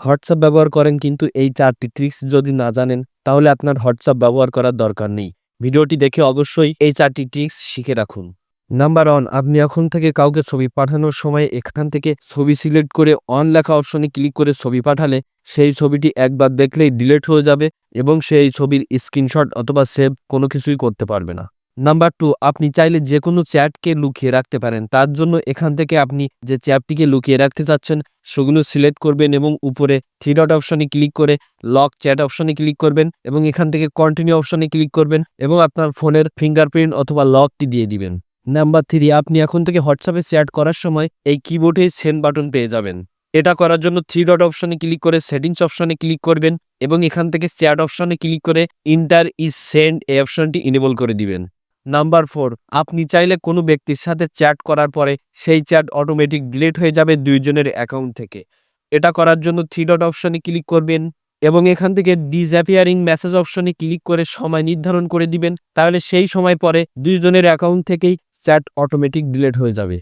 WhatsApp ব্যবহার করেন কিন্তু এই চারটি ট্রিক্স যদি না জানেন, তাহলে আপনার হোয়াটসঅ্যাপ ব্যবহার করার দরকার নেই। ভিডিওটি দেখে অবশ্যই এই চারটি ট্রিক্স শিখে রাখুন। নাম্বার ওয়ান আপনি এখন থেকে কাউকে ছবি পাঠানোর সময় এখান থেকে ছবি সিলেক্ট করে অন লেখা অপশনে ক্লিক করে ছবি পাঠালে, সেই ছবিটি একবার দেখলেই ডিলিট হয়ে যাবে এবং সেই ছবির স্ক্রিনশট অথবা সেভ কোনো কিছুই করতে পারবে না। নাম্বার টু আপনি চাইলে যে কোনো চ্যাটকে লুকিয়ে রাখতে পারেন। তার জন্য এখান থেকে আপনি যে চ্যাটটিকে লুকিয়ে রাখতে চাচ্ছেন সেগুলো সিলেক্ট করবেন এবং উপরে থ্রি ডট অপশনে ক্লিক করে লক চ্যাট অপশনে ক্লিক করবেন এবং এখান থেকে কন্টিনিউ অপশনে ক্লিক করবেন এবং আপনার ফোনের ফিঙ্গারপ্রিন্ট অথবা লকটি দিয়ে দিবেন। নাম্বার থ্রি আপনি এখন থেকে হোয়াটসঅ্যাপে চ্যাট করার সময় এই কিবোর্ডে সেন্ড বাটন পেয়ে যাবেন। এটা করার জন্য থ্রি ডট অপশনে ক্লিক করে সেটিংস অপশনে ক্লিক করবেন এবং এখান থেকে চ্যাট অপশনে ক্লিক করে ইন্টার ইজ সেন্ড এই অপশনটি ইনেবল করে দিবেন। নাম্বার ফোর, আপনি চাইলে কোনো ব্যক্তির সাথে চ্যাট করার পরে সেই চ্যাট অটোমেটিক ডিলিট হয়ে যাবে দুইজনের অ্যাকাউন্ট থেকে। এটা করার জন্য থ্রি ডট অপশনে ক্লিক করবেন এবং এখান থেকে ডিসঅ্যাপিয়ারিং মেসেজ অপশনে ক্লিক করে সময় নির্ধারণ করে দিবেন, তাহলে সেই সময় পরে দুইজনের অ্যাকাউন্ট থেকেই চ্যাট অটোমেটিক ডিলিট হয়ে যাবে।